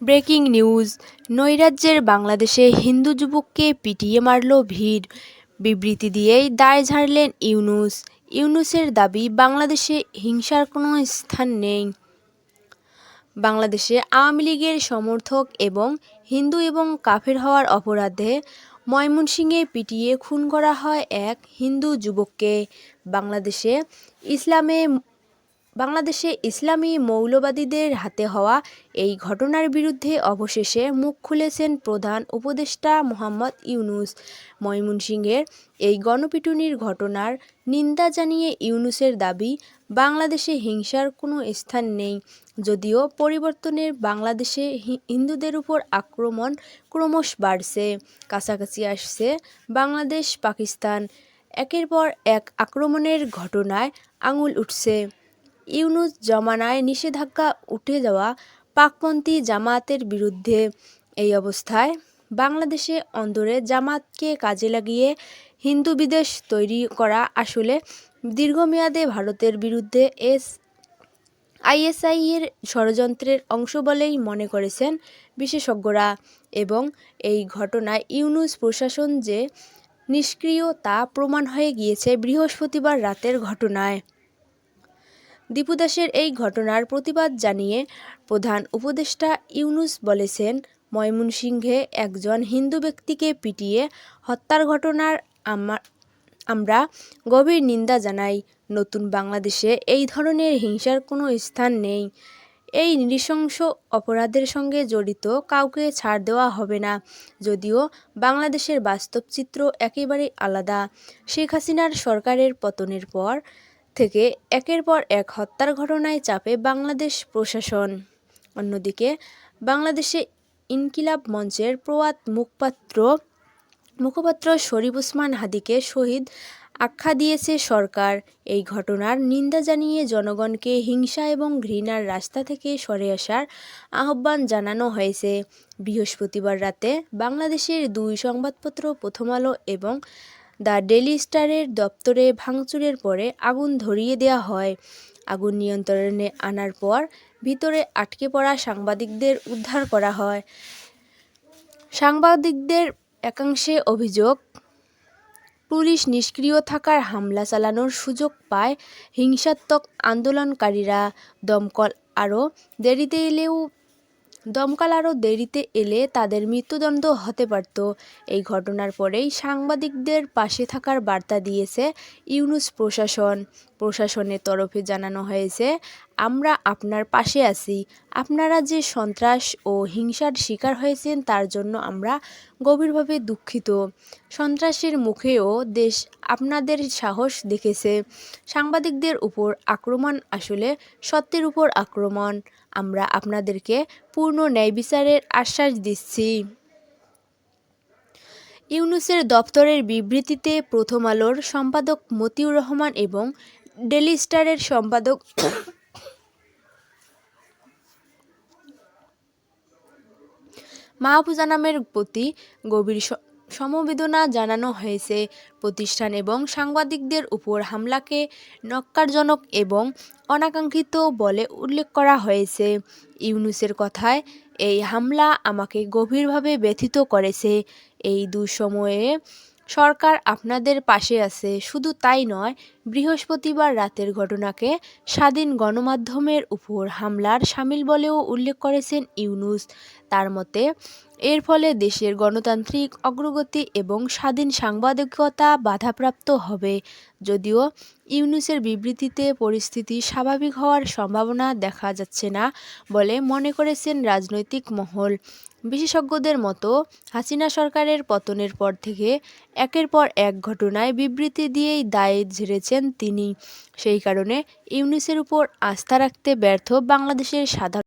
Breaking news. নৈরাজ্যের বাংলাদেশে হিন্দু যুবককে পিটিয়ে মারল ভিড়। বিবৃতি দিয়েই দায় ঝাড়লেন ইউনুস। ইউনুসের দাবি, বাংলাদেশে হিংসার কোনো স্থান নেই। বাংলাদেশে আওয়ামী লীগের সমর্থক এবং হিন্দু এবং কাফের হওয়ার অপরাধে ময়মনসিংহে পিটিয়ে খুন করা হয় এক হিন্দু যুবককে। বাংলাদেশে ইসলামে বাংলাদেশে ইসলামী মৌলবাদীদের হাতে হওয়া এই ঘটনার বিরুদ্ধে অবশেষে মুখ খুলেছেন প্রধান উপদেষ্টা মোহাম্মদ ইউনূস। ময়মনসিংহের এই গণপিটুনির ঘটনার নিন্দা জানিয়ে ইউনুসের দাবি, বাংলাদেশে হিংসার কোনো স্থান নেই। যদিও পরিবর্তনের বাংলাদেশে হিন্দুদের উপর আক্রমণ ক্রমশ বাড়ছে। কাছাকাছি আসছে বাংলাদেশ পাকিস্তান একের পর এক আক্রমণের ঘটনায় আঙুল উঠছে। ইউনুস জমানায় নিষেধাজ্ঞা উঠে যাওয়া পাকপন্থী জামায়াতের বিরুদ্ধে এই অবস্থায় বাংলাদেশে অন্দরে জামাতকে কাজে লাগিয়ে হিন্দু বিদেশ তৈরি করা আসলে দীর্ঘমেয়াদে ভারতের বিরুদ্ধে এস আইএসআইয়ের ষড়যন্ত্রের অংশ বলেই মনে করেছেন বিশেষজ্ঞরা এবং এই ঘটনায় ইউনুস প্রশাসন যে নিষ্ক্রিয় তা প্রমাণ হয়ে গিয়েছে বৃহস্পতিবার রাতের ঘটনায়। দীপুদাসের এই ঘটনার প্রতিবাদ জানিয়ে প্রধান উপদেষ্টা ইউনুস বলেছেন, ময়মনসিংহে একজন হিন্দু ব্যক্তিকে পিটিয়ে হত্যার ঘটনার আমরা গভীর নিন্দা জানাই। নতুন বাংলাদেশে এই ধরনের হিংসার কোনো স্থান নেই। এই নৃশংস অপরাধের সঙ্গে জড়িত কাউকে ছাড় দেওয়া হবে না। যদিও বাংলাদেশের বাস্তব চিত্র একেবারেই আলাদা। শেখ হাসিনার সরকারের পতনের পর থেকে একের পর এক হত্যার ঘটনায় চাপে বাংলাদেশ প্রশাসন। অন্যদিকে, বাংলাদেশে ইনকিলাব মঞ্চের প্রয়াত মুখপাত্র মুখপাত্র শরীফ উসমান হাদিকে শহীদ আখ্যা দিয়েছে সরকার। এই ঘটনার নিন্দা জানিয়ে জনগণকে হিংসা এবং ঘৃণার রাস্তা থেকে সরে আসার আহ্বান জানানো হয়েছে। বৃহস্পতিবার রাতে বাংলাদেশের দুই সংবাদপত্র প্রথম আলো এবং দ্য ডেলি স্টারের দপ্তরে ভাঙচুরের পরে আগুন ধরিয়ে দেওয়া হয়। আগুন নিয়ন্ত্রণে আনার পর ভিতরে আটকে পড়া সাংবাদিকদের উদ্ধার করা হয়। সাংবাদিকদের একাংশে অভিযোগ, পুলিশ নিষ্ক্রিয় থাকার হামলা চালানোর সুযোগ পায় হিংসাত্মক আন্দোলনকারীরা। দমকল আরও দেরিতে এলেও দমকল আরও দেরিতে এলে তাদের মৃত্যুদণ্ড হতে পারত। এই ঘটনার পরেই সাংবাদিকদের পাশে থাকার বার্তা দিয়েছে ইউনুস প্রশাসন। প্রশাসনের তরফে জানানো হয়েছে, আমরা আপনার পাশে আছি। আপনারা যে সন্ত্রাস ও হিংসার শিকার হয়েছেন, তার জন্য আমরা গভীরভাবে দুঃখিত। সন্ত্রাসের মুখেও দেশ আপনাদের সাহস দেখেছে। সাংবাদিকদের উপর আক্রমণ আসলে সত্যের উপর আক্রমণ। আমরা আপনাদেরকে পূর্ণ ন্যায় বিচারের আশ্বাস দিচ্ছি। ইউনুসের দপ্তরের বিবৃতিতে প্রথম আলোর সম্পাদক মতিউর রহমান এবং ডেলি স্টারের সম্পাদক মাহফুজা নামের প্রতি গভীর সমবেদনা জানানো হয়েছে। প্রতিষ্ঠান এবং সাংবাদিকদের উপর হামলাকে নক্কারজনক এবং অনাকাঙ্ক্ষিত বলে উল্লেখ করা হয়েছে। ইউনুসের কথায়, এই হামলা আমাকে গভীরভাবে ব্যথিত করেছে। এই দুঃসময়ে সরকার আপনাদের পাশে আছে। শুধু তাই নয়, বৃহস্পতিবার রাতের ঘটনাকে স্বাধীন গণমাধ্যমের উপর হামলার সামিল বলেও উল্লেখ করেছেন ইউনুস। তার মতে, এর ফলে দেশের গণতান্ত্রিক অগ্রগতি এবং স্বাধীন সাংবাদিকতা বাধাপ্রাপ্ত হবে। যদিও ইউনুসের বিবৃতিতে পরিস্থিতি স্বাভাবিক হওয়ার সম্ভাবনা দেখা যাচ্ছে না বলে মনে করেছেন রাজনৈতিক মহল। বিশেষজ্ঞদের মতো হাসিনা সরকারের পতনের পর থেকে একের পর এক ঘটনায় বিবৃতি দিয়েই দায়ে ঝেড়েছেন তিনি। সেই কারণে ইউনিসের উপর আস্থা রাখতে ব্যর্থ বাংলাদেশের সাধারণ